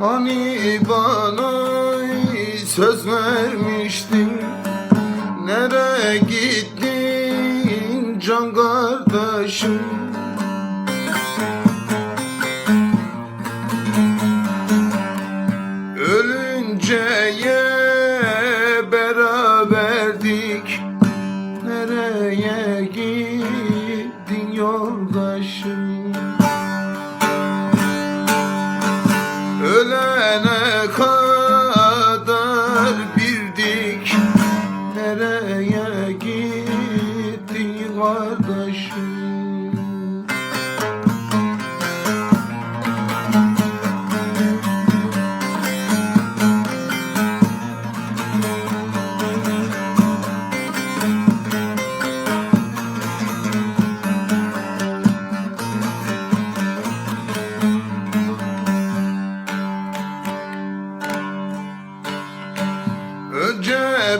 Hani bana söz vermiştin? Nereye gittin can kardeşim? Ölünceye beraberdik. Nereye gittin yol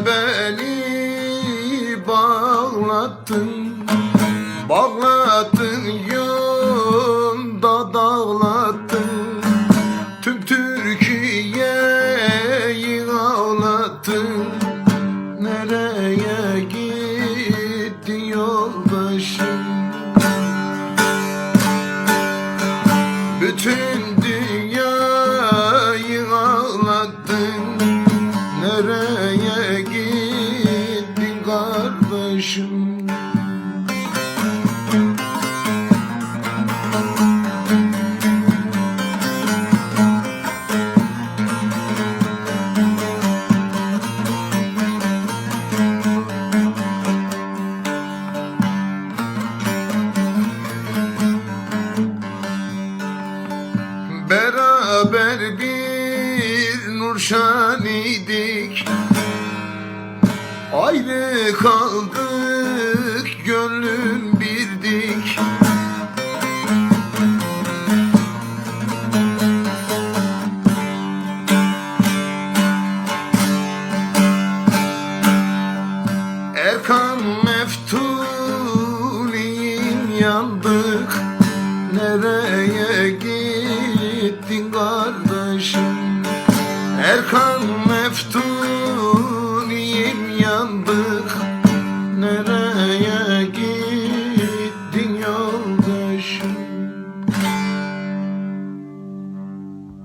beni bağlattın Bağlattın yolda dağlattın. Tüm Türkiye'yi ağlattın. Nereye gitti yoldaşım? Bütün beraber bir nurşan idik. Ayrı kaldık gönlüm birdik. Erkan Meftuniyim yandık. Nereye git kardeşim. Erkan